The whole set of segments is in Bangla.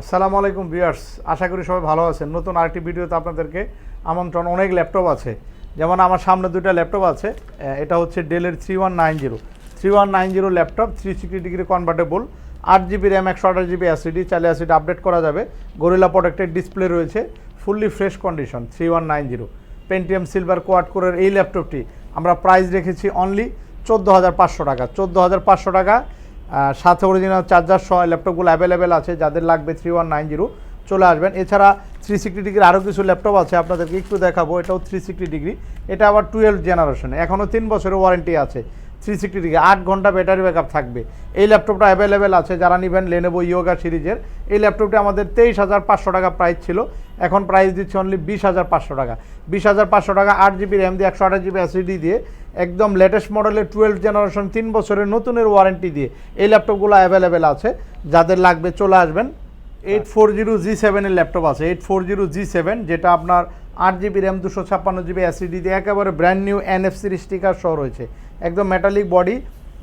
আসসালামু আলাইকুম ভিউয়ার্স, আশা করি সবাই ভালো আছেন। নতুন আরেকটি ভিডিওতে আপনাদেরকে আমন্ত্রণ, অনেক ল্যাপটপ আছে। যেমন আমার সামনে দুটো ল্যাপটপ আছে এটা হচ্ছে ডেলের three one nine zero three one nine zero laptop three sixty degree convertible আট জিবি র্যাম একশো আঠাশ জিবি অ্যাসিডি চালে অ্যাসিড আপডেট করা যাবে। গরিলা প্রোডাক্টের ডিসপ্লে রয়েছে fully fresh condition three one nine zero Pentium silver quad কোরের এই ল্যাপটপটি আমরা প্রাইস রেখেছি অনলি চোদ্দ হাজার পাঁচশো টাকা। চোদ্দ হাজার পাঁচশো টাকা সাথে অরিজিনাল চার্জার সহ ল্যাপটপগুলো অ্যাভেলেবেল আছে, যাদের লাগবে থ্রি ওয়ান নাইন জিরো চলে আসবেন। এছাড়া থ্রি সিক্সটি ডিগ্রি আরও কিছু ল্যাপটপ আছে, আপনাদেরকে একটু দেখাবো। এটাও থ্রি সিক্সটি ডিগ্রি এটা আবার টুয়েলভ জেনারেশন এখনও তিন বছরের ওয়ারেন্টি আছে। থ্রি সিক্সটি ডিগ্রি আট ঘণ্টা ব্যাটারি ব্যাকআপ থাকবে। এই ল্যাপটপটা অ্যাভেলেবেল আছে যারা নেবেন লেনেবো ইয়োগা সিরিজের। এই ল্যাপটপটি আমাদের তেইশ হাজার পাঁচশো টাকা প্রাইস ছিল। এখন প্রাইস দিচ্ছে অনলি বিশ হাজার পাঁচশো টাকা। বিশ হাজার পাঁচশো টাকা আট জিবি র্যাম দিয়ে একশো আঠাশ জিবি অ্যাসিডি দিয়ে একদম লেটেস্ট মডেলের টুয়েলভ জেনারেশন তিন বছরের নতুনের ওয়ারেন্টি দিয়ে এই ল্যাপটপগুলো অ্যাভেলেবেল আছে। যাদের লাগবে চলে আসবেন। এইট ফোর জিরো জি সেভেনের ল্যাপটপ আছে। Eight four zero G seven যেটা আপনার আট জিবি র্যাম, দুশো ছাপ্পান্ন জিবি অ্যাসিডি দিয়ে একেবারে ব্র্যান্ড নিউ এনএফসির স্টিকার সহ রয়েছে। একদম মেটালিক বডি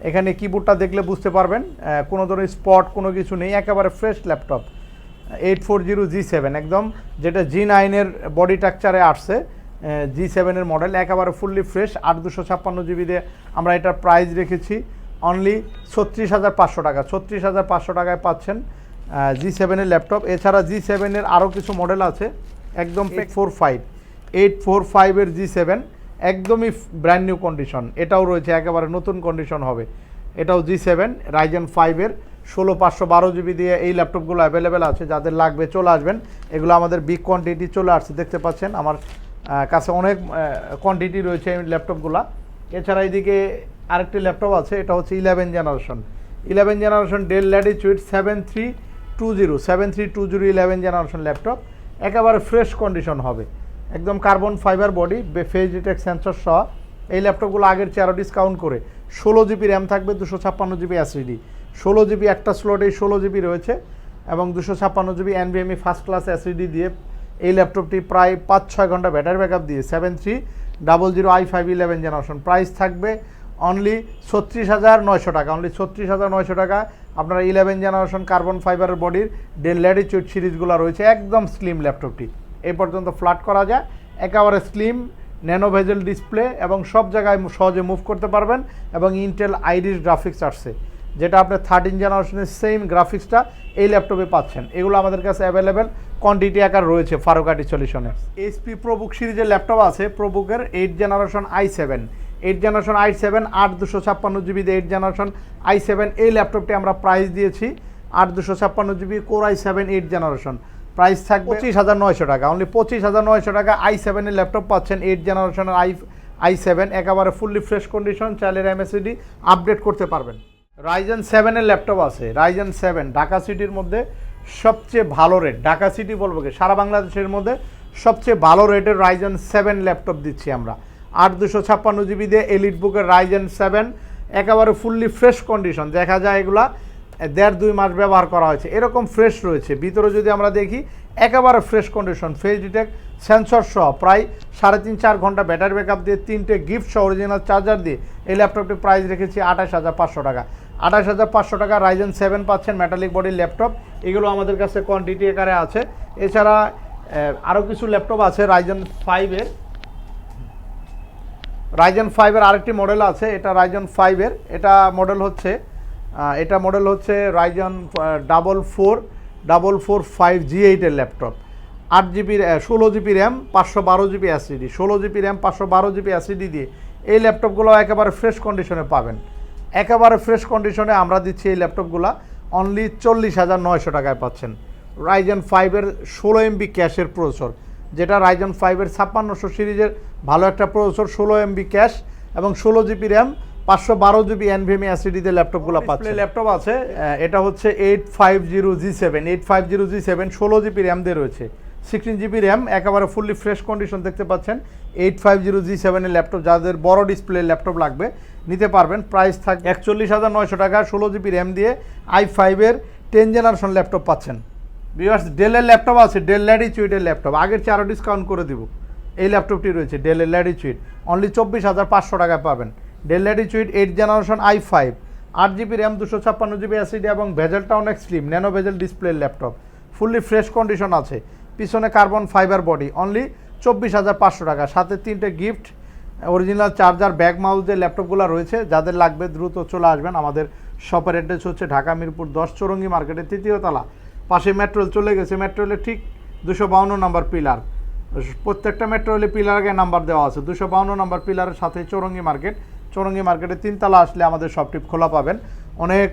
এখানে কিবোর্ডটা দেখলে বুঝতে পারবেন কোনো ধরনের স্পট কোনো কিছু নেই, একেবারে fresh laptop eight four zero G seven একদম, যেটা জি নাইনের বডি স্ট্রাকচারে আসছে জি সেভেনের মডেল একেবারে ফুললি ফ্রেশ আট দুশো ছাপ্পান্ন জিবি দিয়ে আমরা এটার প্রাইস রেখেছি অনলি ছত্রিশ হাজার পাঁচশো টাকা, ছত্রিশ হাজার পাঁচশো টাকায় পাচ্ছেন জি সেভেনের ল্যাপটপ এছাড়া জি সেভেনের আরও কিছু মডেল আছে একদম পেক ফোর ফাইভ এইট ফোর ফাইভের জি সেভেন একদমই ব্র্যান্ড নিউ কন্ডিশন এটাও রয়েছে একেবারে নতুন কন্ডিশন হবে। এটাও জি সেভেন রাইজেন ফাইভের ষোলো পাঁচশো বারো জিবি দিয়ে এই ল্যাপটপগুলো অ্যাভেলেবেল আছে যাদের লাগবে চলে আসবেন। এগুলো আমাদের বিগ কোয়ান্টিটি চলে আসছে দেখতে পাচ্ছেন আমার কাছে অনেক কোয়ান্টিটি রয়েছে এই ল্যাপটপগুলো এছাড়া এইদিকে আরেকটি ল্যাপটপ আছে এটা হচ্ছে eleven generation eleven generation Dell Latitude seven three two zero seven three two zero eleven generation laptop একেবারে ফ্রেশ কন্ডিশন হবে। একদম carbon fibre body face detect sensor সহ। এই ল্যাপটপগুলো আগের চেয়ে আরও ডিসকাউন্ট করে। ষোলো জিবি র্যাম থাকবে, দুশো ছাপ্পান্ন জিবি অ্যাসিডি ষোলো জিবি একটা স্লটেই ষোলো জিবি রয়েছে এবং দুশো ছাপ্পান্ন GB NVMe first class SSD দিয়ে এই ল্যাপটপটি প্রায় পাঁচ ছয় ঘণ্টা ব্যাটারি ব্যাকআপ দিয়ে seven three double zero i five eleven generation price থাকবে অনলি ছত্রিশ হাজার নয়শো টাকা অনলি ছত্রিশ হাজার নয়শো টাকা। আপনারা ইলেভেন জেনারেশন কার্বন ফাইবারের বডির ডেল ল্যাটিচিউড সিরিজগুলো রয়েছে, একদম স্লিম ল্যাপটপটি এই পর্যন্ত ফ্ল্যাট করা যায়, একেবারে স্লিম ন্যানো ভেজেল ডিসপ্লে এবং সব জায়গায় সহজে মুভ করতে পারবেন এবং ইন্টেল আইরিস গ্রাফিক্স আসছে। যেটা আপনার থার্টিন জেনারেশনের সেম গ্রাফিক্সটা এই ল্যাপটপে পাচ্ছেন। এগুলো আমাদের কাছে অ্যাভেলেবেল কোয়ান্টিটি আকার রয়েছে ফারুকাটি সলিউশনে এইচপি প্রোবুক সিরিজের ল্যাপটপ আছে প্রোবুকের eight generation i seven eight generation i seven আট দুশো ছাপ্পান্ন GB eight generation i seven এই ল্যাপটপটি আমরা প্রাইস দিয়েছি আট দুশো ছাপ্পান্ন GB core i seven eight generation price থাকবে পঁচিশ হাজার নয়শো টাকা। অনলি পঁচিশ হাজার নয়শো টাকা আই সেভেনের ল্যাপটপ পাচ্ছেন এইট জেনারেশনের আই আই সেভেন একেবারে ফুললি ফ্রেশ কন্ডিশন চাইলের এমএসিডি আপডেট করতে পারবেন। রাইজেন সেভেনের ল্যাপটপ আছে। রাইজেন সেভেন ঢাকা সিটির মধ্যে সবচেয়ে ভালো রেট ঢাকা সিটি বলব কি? সারা বাংলাদেশের মধ্যে সবচেয়ে ভালো রেটের রাইজেন সেভেন ল্যাপটপ দিচ্ছি আমরা। আট দুশো ছাপ্পান্ন জিবি দিয়ে এলিট বুকের রাইজেন সেভেন একেবারে ফুললি ফ্রেশ কন্ডিশন দেখা যায় এগুলা দেড় দুই মাস ব্যবহার করা হয়েছে। এরকম ফ্রেশ রয়েছে। ভিতরে যদি আমরা দেখি, একেবারে fresh condition face detect sensor সহ প্রায় সাড়ে তিন চার ঘণ্টা ব্যাটারি ব্যাকআপ দিয়ে তিনটে গিফট সহ অরিজিনাল চার্জার দিয়ে এই ল্যাপটপটির প্রাইস রেখেছি আঠাশ হাজার পাঁচশো টাকা। আঠাশ হাজার পাঁচশো টাকা রাইজেন সেভেন পাচ্ছেন মেটালিক বডির ল্যাপটপ এগুলো আমাদের কাছে কোয়ান্টিটি আকারে আছে। এছাড়া আরও কিছু ল্যাপটপ আছে রাইজেন ফাইভের রাইজেন ফাইভের আরেকটি মডেল আছে, এটা রাইজন ফাইভের এটা মডেল হচ্ছে এটা মডেল হচ্ছে Ryzen double four double four five G এইটের ল্যাপটপ আট জিবি ষোলো জিবি র্যাম পাঁচশো বারো জিবি অ্যাসিডি ষোলো জিবি র্যাম পাঁচশো বারো জিবি অ্যাসিডি দিয়ে এই ল্যাপটপগুলো একেবারে ফ্রেশ কন্ডিশনে পাবেন। একেবারে ফ্রেশ কন্ডিশনে আমরা দিচ্ছি এই ল্যাপটপগুলো অনলি চল্লিশ হাজার নয়শো টাকায় পাচ্ছেন। রাইজেন ফাইভের ষোলো এমবি ক্যাশের প্রসেসর যেটা রাইজন ফাইভের ছাপ্পান্নশো সিরিজের ভালো একটা প্রসেসর ষোলো এমবি ক্যাশ এবং ষোলো জিবি র্যাম পাঁচশো বারো জিবি এনভিএমই অ্যাসিডিতে ল্যাপটপগুলো পাচ্ছে ল্যাপটপ আছে। এটা হচ্ছে eight five zero G seven eight five zero G seven ষোলো জিবি র্যাম দিয়ে রয়েছে। সিক্সটিন জিবি র্যাম একেবারে ফুললি ফ্রেশ কন্ডিশন দেখতে পাচ্ছেন। এইট ফাইভ জিরো জি সেভেনের ল্যাপটপ যাদের বড় ডিসপ্লে ল্যাপটপ লাগবে নিতে পারবেন। প্রাইস থাকবে একচল্লিশ হাজার নয়শো টাকা ষোলো জিবি র্যাম দিয়ে আই ফাইভের টেন জেনারেশন ল্যাপটপ পাচ্ছেন। বিয়ার্স ডেলের ল্যাপটপ আছে ডেল ল্যাডিচুইটের ল্যাপটপ আগের চেয়ে আরও ডিসকাউন্ট করে দিব। এই ল্যাপটপটি রয়েছে ডেলের ল্যাডিচুইট অনলি চব্বিশ হাজার পাঁচশো টাকায় পাবেন। Dell Latitude eight generation i five আট জিবি র্যাম দুশো ছাপ্পান্ন জিবি অ্যাসিডি এবং ভেজেলটা অনেক slim nano bezel display laptop fully fresh condition আছে। পিছনে কার্বন ফাইবার বডি অনলি চব্বিশ হাজার পাঁচশো টাকা। সাথে তিনটে gift original charger bag mouse যে ল্যাপটপগুলো রয়েছে, যাদের লাগবে দ্রুত চলে আসবেন। আমাদের শপের অ্যাড্রেস হচ্ছে ঢাকা মিরপুর দশ চৌরঙ্গি মার্কেটের তৃতীয় তলা। পাশে মেট্রোল চলে গেছে মেট্রোলের ঠিক দুশো বাউন্ন নম্বর পিলার প্রত্যেকটা মেট্রোলে পিলার আগে নাম্বার দেওয়া আছে। দুশো বাউন্ন নম্বর পিলারের সাথে চৌরঙ্গি মার্কেট চৌরঙ্গি মার্কেটে তিনতলা আসলে আমাদের শপটি খোলা পাবেন। অনেক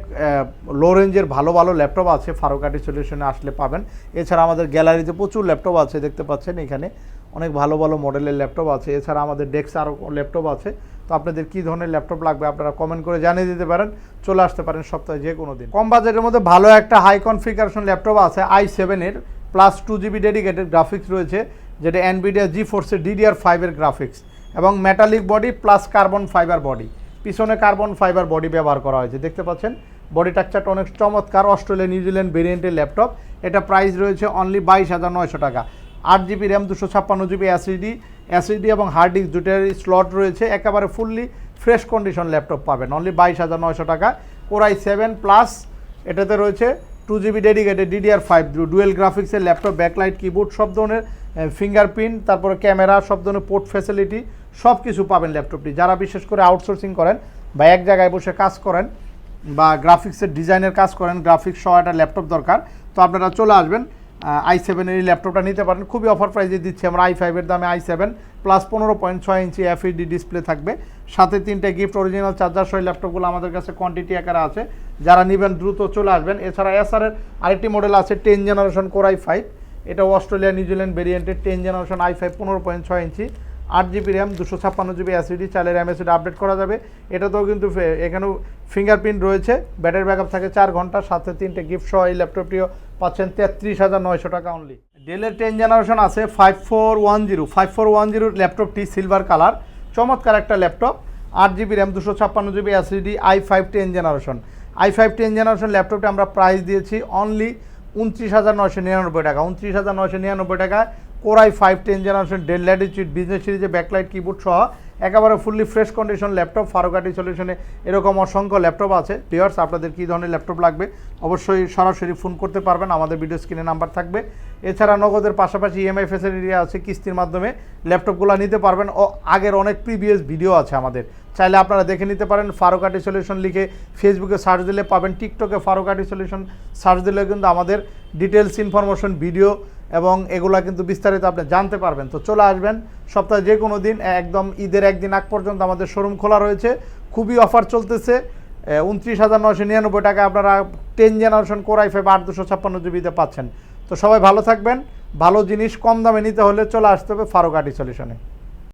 লো রেঞ্জের ভালো ভালো ল্যাপটপ আছে। ফারুকাটি সলিউশনে আসলে পাবেন। এছাড়া আমাদের গ্যালারিতে প্রচুর ল্যাপটপ আছে, দেখতে পাচ্ছেন এখানে। অনেক ভালো ভালো মডেলের ল্যাপটপ আছে। এছাড়া আমাদের ডেস্ক আরও ল্যাপটপ আছে। তো আপনাদের কী ধরনের ল্যাপটপ লাগবে আপনারা কমেন্ট করে জানিয়ে দিতে পারেন। চলে আসতে পারেন সপ্তাহে যে কোনো দিন। কম বাজেটের মধ্যে ভালো একটা হাই কনফিগারেশন ল্যাপটপ আছে আই সেভেনের plus two GB dedicated graphics রয়েছে, যেটা এনবিডিয়া জি ফোর্সের ডিডিআর ফাইভের গ্রাফিক্স এবং metallic body plus carbon fibre body পিছনে কার্বন ফাইবার বডি ব্যবহার করা হয়েছে। দেখতে পাচ্ছেন? বডি টাকচারটা অনেক চমৎকার। অস্ট্রেলিয়া নিউজিল্যান্ড ভেরিয়েন্টের ল্যাপটপ। এটা প্রাইস রয়েছে অনলি বাইশ হাজার নয়শো টাকা। আট জিবি র্যাম, দুশো ছাপ্পান্ন জিবি অ্যাসিডি অ্যাসিডি এবং হার্ড ডিস্ক দুটারই স্লট রয়েছে। একেবারে ফুললি ফ্রেশ কন্ডিশন ল্যাপটপ পাবেন। অনলি বাইশ হাজার নয়শো টাকা। কোরাই সেভেন প্লাস এটাতে রয়েছে two GB dedicated DDR five dual গ্রাফিক্সের ল্যাপটপ ব্যাকলাইট কিবোর্ড সব ধরনের ফিঙ্গারপ্রিন্ট তারপরে ক্যামেরা সব ধরনের পোর্ট ফ্যাসিলিটি সব কিছু পাবেন ল্যাপটপটি যারা বিশেষ করে আউটসোর্সিং করেন বা এক জায়গায় বসে কাজ করেন বা গ্রাফিক্সের ডিজাইনের কাজ করেন গ্রাফিক্স সহ একটা ল্যাপটপ দরকার, তো আপনারা চলে আসবেন। আই সেভেনের এই ল্যাপটপটা নিতে পারেন। খুবই অফার প্রাইজে দিচ্ছি আমরা আই ফাইভের দামে আই সেভেন প্লাস পনেরো পয়েন্ট ছয় ইঞ্চি এফইডি ডিসপ্লে থাকবে। সাথে তিনটে গিফট অরিজিনাল চার্জার সহ ল্যাপটপগুলো আমাদের কাছে কোয়ান্টিটি আকারে আছে। যারা নেবেন, দ্রুত চলে আসবেন। এছাড়া এসআরের আরেকটি মডেল আছে ten generation core i five এটা অস্ট্রেলিয়া নিউজিল্যান্ড ভেরিয়েন্টের টেন জেনারেশন আই ফাইভ পনেরো পয়েন্ট ছয় ইঞ্চি আট জিবি র্যাম দুশো ছাপ্পান্ন জিবি অ্যাসিডি চাইলে র্যাম এসিডি আপডেট করা যাবে। এটাতেও কিন্তু এখানেও ফিঙ্গারপ্রিন্ট রয়েছে। ব্যাটারি ব্যাকআপ থাকে চার ঘণ্টা। সাথে তিনটে গিফট সহ এই ল্যাপটপটিও পাচ্ছেন তেত্রিশ হাজার নয়শো টাকা অনলি ডেলের টেন জেনারেশন আছে five four one zero five four one জিরোর ল্যাপটপটি সিলভার কালার চমৎকার একটা ল্যাপটপ আট জিবি র্যাম দুশো ছাপ্পান্ন GB SSD i five ten generation i five ten generation ল্যাপটপটি আমরা প্রাইস দিয়েছি অনলি উনত্রিশ হাজার নয়শো নিরানব্বই টাকা। উনত্রিশ হাজার নয়শো নিরানব্বই টাকা core i five, ten generation, Dell Latitude business সিরিজে, ব্যাকলাইট, কিবোর্ড সহ একেবারে ফুললি ফ্রেশ কন্ডিশন ল্যাপটপ, ফারুকাটি সলিউশনে এরকম অসংখ্য ল্যাপটপ আছে। পিয়ার্স আপনাদের কী ধরনের ল্যাপটপ লাগবে? অবশ্যই সরাসরি ফোন করতে পারবেন, আমাদের ভিডিও স্ক্রিনে নাম্বার থাকবে। এছাড়া নগদের পাশাপাশি ইএমআই ফেসিলিটি আছে, কিস্তির মাধ্যমে ল্যাপটপগুলো নিতে পারবেন। ও আগের অনেক প্রিভিয়াস ভিডিও আছে আমাদের। চাইলে আপনারা দেখে নিতে পারেন ফারুকাটি সলিউশন লিখে ফেসবুকে সার্চ দিলে পাবেন টিকটকে ফারুকাটি সলিউশন সার্চ দিলে কিন্তু আমাদের ডিটেলস ইনফরমেশন ভিডিও এবং এগুলা কিন্তু বিস্তারিত আপনি জানতে পারবেন। তো চলে আসবেন, সপ্তাহে যে কোনো দিন, একদম ঈদের একদিন আগ পর্যন্ত আমাদের শোরুম খোলা রয়েছে। খুবই অফার চলতেছে উনত্রিশ হাজার নশো নিরানব্বই টাকা আপনারা টেন জেনারেশন কোরাই ফাইভ আট দুশো ছাপ্পান্ন জিবিতে পাচ্ছেন। তো সবাই ভালো থাকবেন, ভালো জিনিস কম দামে নিতে হলে চলে আসতে হবে ফারুকাটি সলিউশনে